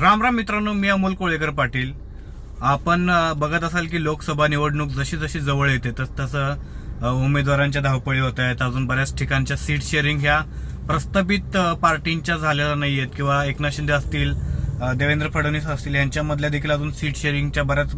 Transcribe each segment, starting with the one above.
राम राम मित्रांनो मी अमोल कोळेकर पाटील. आपण बघत असाल की लोकसभा निवडणूक जशी जशी जवळ येते तस तसं उमेदवारांच्या धावपळी होत आहेत. अजून बऱ्याच ठिकाणच्या सीट शेअरिंग ह्या प्रस्थापित पार्टींच्या झालेल्या नाही आहेत किंवा एकनाथ शिंदे असतील देवेंद्र फडणवीस असतील यांच्यामधल्या देखील अजून सीट शेअरिंगच्या बऱ्याच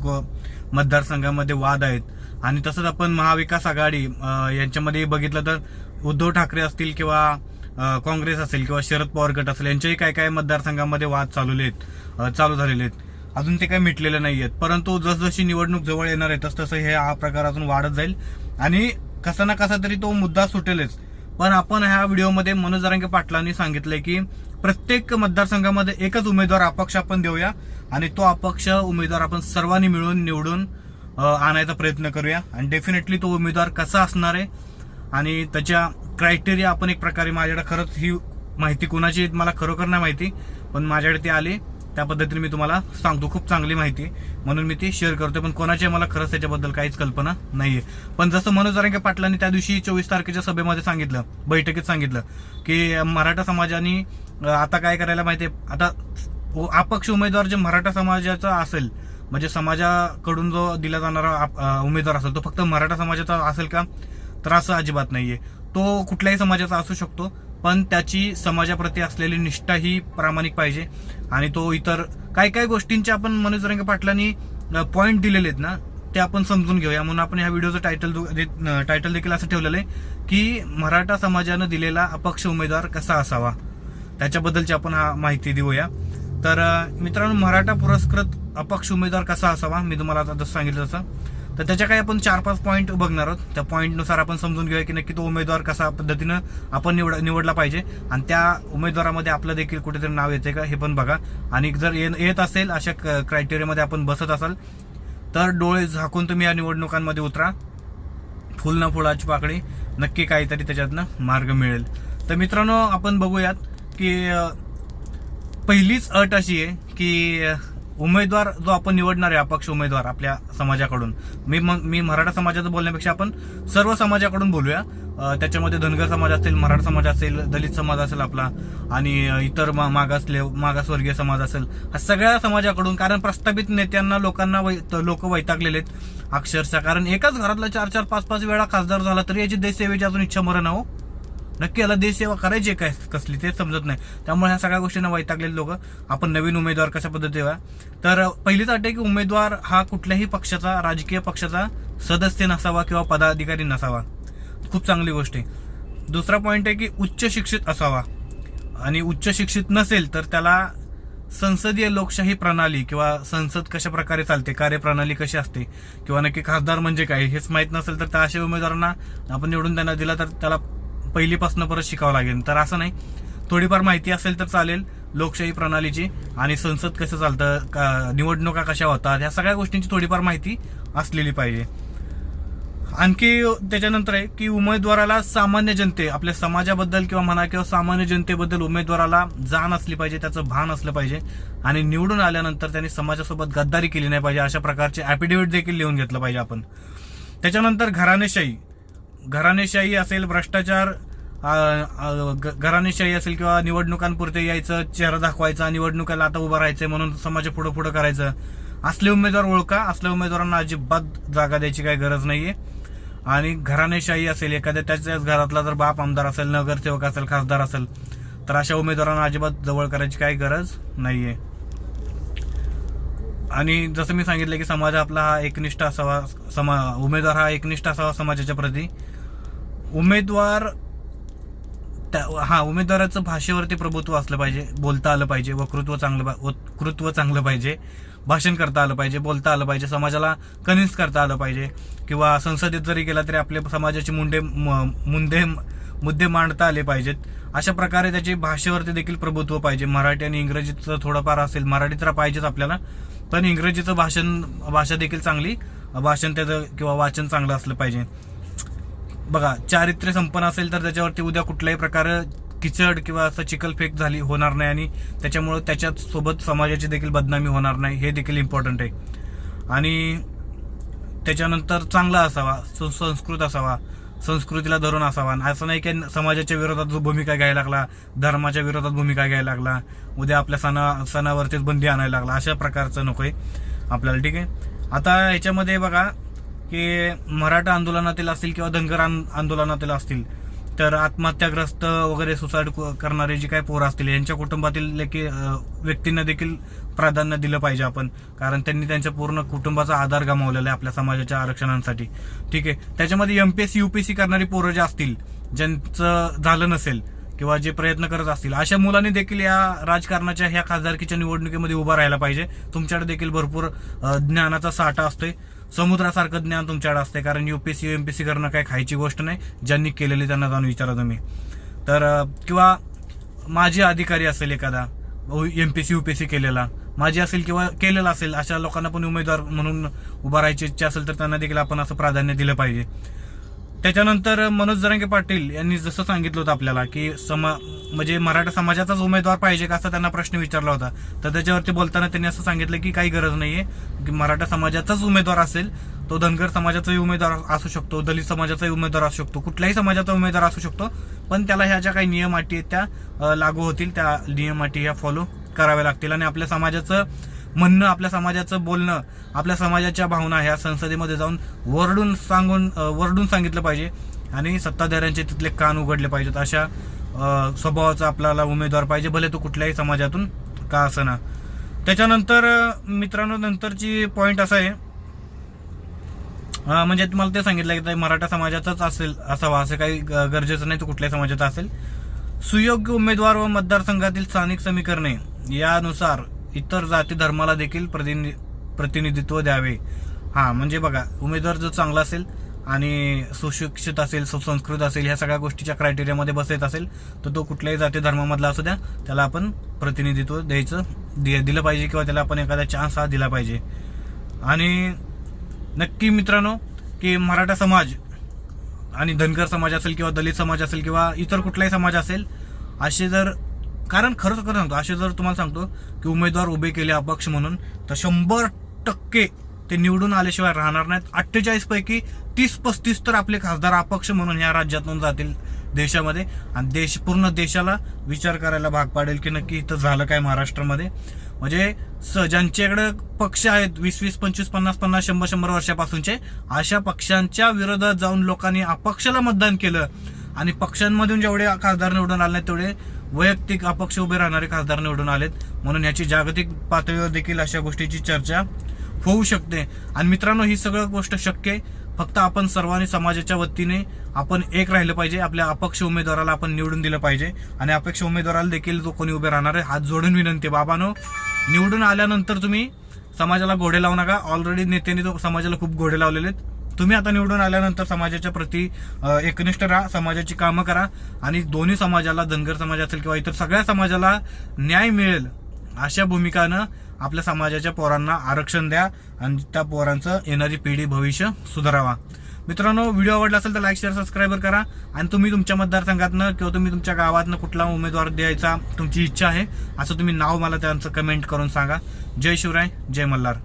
मतदारसंघामध्ये वाद आहेत. आणि तसंच आपण महाविकास आघाडी यांच्यामध्ये बघितलं तर उद्धव ठाकरे असतील किंवा काँग्रेस असेल किंवा शरद पवार गट असेल यांच्याही काय काय मतदारसंघामध्ये वाद चालू आहेत चालू झालेले आहेत. अजून ते काही मिटलेले नाही आहेत. परंतु जसजशी निवडणूक जवळ येणार आहे तसतसं हे हा प्रकार अजून वाढत जाईल. आणि कसा ना कसा तरी तो मुद्दा सुटेलच. पण आपण ह्या व्हिडिओमध्ये मनोज जरांगे पाटलांनी सांगितलंय की प्रत्येक मतदारसंघामध्ये एकच उमेदवार अपक्ष आपण देऊया. आणि तो अपक्ष उमेदवार आपण सर्वांनी मिळून निवडून आणायचा प्रयत्न करूया. आणि डेफिनेटली तो उमेदवार कसा असणार आहे आणि त्याच्या क्रायटेरिया आपण एक प्रकारे माझ्याकडे खरंच ही माहिती कोणाची मला खरोखर नाही माहिती पण माझ्याकडे ती आली त्या पद्धतीने मी तुम्हाला सांगतो खूप चांगली माहिती म्हणून मी ती शेअर करतो पण कोणाची मला खरंच त्याच्याबद्दल काहीच कल्पना नाहीये. पण जसं मनोज रंगे पाटलांनी त्या दिवशी चोवीस तारखेच्या सभेमध्ये सांगितलं बैठकीत सांगितलं की मराठा समाजाने आता काय करायला माहितीये आता अपक्ष उमेदवार जे मराठा समाजाचा असेल म्हणजे समाजाकडून जो दिला जाणारा आप- उमेदवार असेल तो फक्त मराठा समाजाचा असेल का? तर असं अजिबात नाहीये. तो कुठल्याही समाजाचा असू शकतो पण त्याची समाजाप्रती असलेली निष्ठा ही प्रामाणिक पाहिजे. आणि तो इतर काय काय गोष्टींचे आपण मनोज रंग पाटलांनी पॉईंट दिलेले आहेत ना ते आपण समजून घेऊया. म्हणून आपण ह्या व्हिडिओचं टायटल टायटल देखील असं ठेवलेलं आहे की मराठा समाजानं दिलेला अपक्ष उमेदवार कसा असावा? त्याच्याबद्दलची आपण हा माहिती देऊया. तर मित्रांनो मराठा पुरस्कृत अपक्ष उमेदवार कसा असावा? मी तुम्हाला आता जसं सांगितलं तसं. तर त्याच्या काही आपण चार पाच पॉईंट बघणार आहोत. त्या पॉईंटनुसार आपण समजून घेऊया की नक्की तो उमेदवार कसा पद्धतीनं आपण निवड निवडला पाहिजे. आणि त्या उमेदवारामध्ये आपलं देखील कुठेतरी नाव येते का हे पण बघा. आणि जर येत असेल अशा क्रायटेरियामध्ये आपण बसत असाल तर डोळे झाकून तुम्ही या निवडणुकांमध्ये उतरा. फुल ना फुलाची पाकळी. नक्की काहीतरी त्याच्यातनं मार्ग मिळेल. तर मित्रांनो आपण बघूयात की पहिलीच अट अशी आहे की उमेदवार जो आपण निवडणार आहे अपक्ष उमेदवार आपल्या समाजाकडून. मी मी मराठा समाजाचं बोलण्यापेक्षा आपण सर्व समाजाकडून बोलूया. त्याच्यामध्ये धनगर समाज असेल मराठा समाज असेल दलित समाज असेल आपला आणि इतर मा- मागासले मागासवर्गीय समाज असेल हा सगळ्या समाजाकडून कारण प्रस्थापित नेत्यांना लोकांना लोक वैतागलेले आहेत अक्षरशः. कारण एकाच घरातला चार चार पाच पाच वेळा खासदार झाला तरी याची देशसेवेची अजून इच्छा मरण हो. नक्की याला देशसेवा करायची काय? कसली? ते समजत नाही. त्यामुळे ह्या सगळ्या गोष्टींना वैतागलेले लोक. आपण नवीन उमेदवार कशा पद्धतीने तर पहिलीच अट आहे की उमेदवार हा कुठल्याही पक्षाचा राजकीय पक्षाचा सदस्य नसावा किंवा पदाधिकारी नसावा. खूप चांगली गोष्ट आहे. दुसरा पॉईंट आहे की उच्च शिक्षित असावा. आणि उच्च शिक्षित नसेल तर त्याला संसदीय लोकशाही प्रणाली किंवा संसद कशा प्रकारे चालते कार्यप्रणाली कशी असते किंवा नक्की खासदार म्हणजे काय हेच माहीत नसेल तर त्या अशा उमेदवारांना आपण निवडून त्यांना दिला तर त्याला पहिलीपासून परत शिकावं लागेल. तर असं नाही. थोडीफार माहिती असेल तर चालेल. लोकशाही प्रणालीची आणि संसद कसं चालतं का- निवडणुका कशा होतात ह्या सगळ्या गोष्टींची थोडीफार माहिती असलेली पाहिजे. आणखी त्याच्यानंतर आहे की उमेदवाराला सामान्य जनते आपल्या समाजाबद्दल किंवा म्हणा किंवा सामान्य जनतेबद्दल उमेदवाराला जाण असली पाहिजे त्याचं भान असलं पाहिजे. आणि निवडून आल्यानंतर त्यांनी समाजासोबत गद्दारी केली नाही पाहिजे अशा प्रकारचे ऍफिडेव्हिट देखील लिहून घेतलं पाहिजे आपण. त्याच्यानंतर घराणेशाही. घराणेशाही असेल भ्रष्टाचार घराणेशाही असेल किंवा निवडणुकांपुरते यायचं चेहरा दाखवायचा निवडणुकाला आता उभं राहायचंय म्हणून समाजा पुढं पुढं करायचं. असले उमेदवार ओळखा असल्या उमेदवारांना अजिबात जागा द्यायची काही गरज नाहीये. आणि घराणेशाही असेल एखाद्या त्याच्याच घरातला जर बाप आमदार असेल नगरसेवक असेल खासदार असेल तर अशा उमेदवारांना अजिबात जवळ करायची काही गरज नाहीये. आणि जसं मी सांगितलं की समाज आपला हा एकनिष्ठ असावा समा उमेदवार हा एकनिष्ठ असावा समाजाच्या प्रती. उमेदवार हा उमेदवाराचं भाषेवरती प्रभुत्व असलं पाहिजे बोलता आलं पाहिजे वक्तृत्व चांगलं पा- वक्तृत्व चांगलं पाहिजे भाषण करता आलं पाहिजे बोलता आलं पाहिजे समाजाला कन्व्हिन्स करता आलं पाहिजे किंवा संसदेत जरी गेला तरी आपल्या समाजाचे मुंडे म- मुंदे मुद्दे मांडता आले पाहिजेत. अशा प्रकारे त्याची भाषेवरती देखील प्रभुत्व पाहिजे. मराठी आणि इंग्रजीचं थोडंफार असेल मराठी तर पाहिजेच आपल्याला पण इंग्रजीचं भाषण भाषा देखील चांगली भाषण त्याचं किंवा वाचन चांगलं असलं पाहिजे. बघा चारित्र्य संपन्न असेल तर त्याच्यावरती उद्या कुठल्याही प्रकारे किचड किंवा असं चिखलफेक झाली होणार नाही आणि त्याच्यामुळं त्याच्यात सोबत समाजाची देखील बदनामी होणार नाही हे देखील इम्पॉर्टंट आहे. आणि त्याच्यानंतर चांगला असावा सुसंस्कृत असावा संस्कृतीला धरून असावा. असं नाही की समाजाच्या विरोधात जो भूमिका घ्यायला लागला धर्माच्या विरोधात भूमिका घ्यायला लागला उद्या आपल्या सणा सणावरतीच बंदी आणायला लागला अशा प्रकारचं नको आहे आपल्याला ठीक आहे? आता याच्यामध्ये बघा की मराठा आंदोलनातील असतील किंवा धनगर आंदोलनातील असतील तर आत्महत्याग्रस्त वगैरे सुसाईड करणारे जे काही पोरं असतील यांच्या कुटुंबातील लेखी व्यक्तींना देखील प्राधान्य दिलं पाहिजे आपण. कारण त्यांनी त्यांच्या पूर्ण कुटुंबाचा आधार गमावलेला आहे आपल्या समाजाच्या आरक्षणांसाठी. ठीक आहे? त्याच्यामध्ये एमपीएससी युपीएससी करणारी पोरं जे असतील ज्यांचं झालं नसेल किंवा जे प्रयत्न करत असतील अशा मुलांनी देखील या राजकारणाच्या ह्या खासदारकीच्या निवडणुकीमध्ये उभा राहायला पाहिजे. तुमच्याकडे देखील भरपूर ज्ञानाचा साठा असतोय. समुद्रासारखं ज्ञान तुमच्याकडे असते कारण युपीएससी एमपीसी करणं काय खायची गोष्ट नाही. ज्यांनी केलेली त्यांना जाऊन विचारा तुम्ही. तर किंवा माझी अधिकारी असेल एखादा एम पी एमपीएससी युपीएससी केलेला माझी असेल किंवा केलेला असेल अशा लोकांना पण उमेदवार म्हणून उभा राहायची इच्छा असेल तर त्यांना देखील आपण असं प्राधान्य दिलं पाहिजे. त्याच्यानंतर मनोज जरांगे पाटील यांनी जसं सांगितलं होतं आपल्याला की समा म्हणजे मराठा समाजाचाच उमेदवार पाहिजे का असा त्यांना प्रश्न विचारला होता. तर त्याच्यावरती बोलताना त्यांनी असं सांगितलं की काही गरज नाहीये. की मराठा समाजाचाच उमेदवार असेल तो धनगर समाजाचाही उमेदवार असू शकतो दलित समाजाचाही उमेदवार असू शकतो कुठल्याही समाजाचा उमेदवार असू शकतो पण त्याला ह्या ज्या काही नियम अटी आहेत त्या लागू होतील. त्या नियम अटी ह्या फॉलो कराव्या लागतील आणि आपल्या समाजाचं म्हणणं आपल्या समाजाचं बोलणं आपल्या समाजाच्या भावना ह्या संसदेमध्ये जाऊन वरडून सांगून वरडून सांगितलं पाहिजे आणि सत्ताधाऱ्यांचे तिथले कान उघडले पाहिजेत. अशा स्वभावाचा आपल्याला उमेदवार पाहिजे भले तो कुठल्याही समाजातून का असना. त्याच्यानंतर मित्रांनो नंतरची पॉईंट असा आहे. म्हणजे तुम्हाला ते सांगितलं की मराठा समाजाचाच असेल असावा असं काही ग- गरजेचं नाही तो कुठल्याही समाजाचा असेल. सुयोग्य उमेदवार व मतदारसंघातील स्थानिक समीकरणे यानुसार इतर जाती धर्माला देखील प्रतिनि- प्रतिनिधित्व द्यावे. हां म्हणजे बघा उमेदवार जर चांगला असेल आणि सुशिक्षित असेल सुसंस्कृत असेल ह्या सगळ्या गोष्टीच्या क्रायटेरियामध्ये बसत असेल तर तो कुठल्याही जाती धर्मामधला असू द्या त्याला आपण प्रतिनिधित्व द्यायचं दि- दिलं पाहिजे किंवा त्याला आपण एखादा चान्स हा दिला पाहिजे. आणि नक्की मित्रांनो की मराठा समाज आणि धनगर समाज असेल किंवा दलित समाज असेल किंवा इतर कुठलाही समाज असेल असे जर कारण खरंच खरं सांगतो असे जर तुम्हाला सांगतो की उमेदवार उभे केले अपक्ष म्हणून तर शंभर टक्के ते निवडून आल्याशिवाय राहणार नाहीत. अठ्ठेचाळीस पैकी तीस पस्तीस तर आपले खासदार अपक्ष म्हणून या राज्यातून जातील देशामध्ये. आणि देश पूर्ण देशाला विचार करायला भाग पाडेल की नक्की इथं झालं काय महाराष्ट्रामध्ये. म्हणजे स ज्यांच्याकडे पक्ष आहेत वीस वीस पंचवीस पन्नास पन्नास शंभर शंभर वर्षापासूनचे अशा पक्षांच्या विरोधात जाऊन लोकांनी अपक्षाला मतदान केलं. आणि पक्षांमधून जेवढे खासदार निवडून आले तेवढे वैयक्तिक अपक्ष उभे राहणारे खासदार निवडून आलेत. म्हणून याची जागतिक पातळीवर देखील अशा गोष्टीची चर्चा होऊ शकते. आणि मित्रांनो ही सगळं गोष्ट शक्य आहे. फक्त आपण सर्वांनी समाजाच्या वतीने आपण एक राहिलं पाहिजे. आपल्या अपक्ष उमेदवाराला आपण निवडून दिलं पाहिजे. आणि अपक्ष उमेदवाराला देखील जो कोणी उभे राहणार आहे हात जोडून विनंती बाबानो निवडून आल्यानंतर तुम्ही समाजाला घोडे लावू नका. ऑलरेडी नेत्यांनी तो समाजाला खूप घोडे लावलेले आहेत. तुम्ही आता निवडून आल्यानंतर समाजाच्या प्रती एकनिष्ठ राहा समाजाची कामं करा आणि दोन्ही समाजाला धनगर समाज असेल किंवा इतर सगळ्या समाजाला न्याय मिळेल अशा भूमिकानं आपल्या समाजाच्या पोरांना आरक्षण द्या आणि त्या पोरांचं येणारी पिढी भविष्य सुधारावा. मित्रांनो व्हिडिओ आवडला असेल तर लाईक शेअर सबस्क्राईबर करा आणि तुम्ही तुमच्या मतदारसंघातनं किंवा तुम्ही तुमच्या गावातनं कुठला उमेदवार द्यायचा तुमची इच्छा आहे असं तुम्ही नाव मला त्यांचं कमेंट करून सांगा. जय शिवराय जय मल्हार.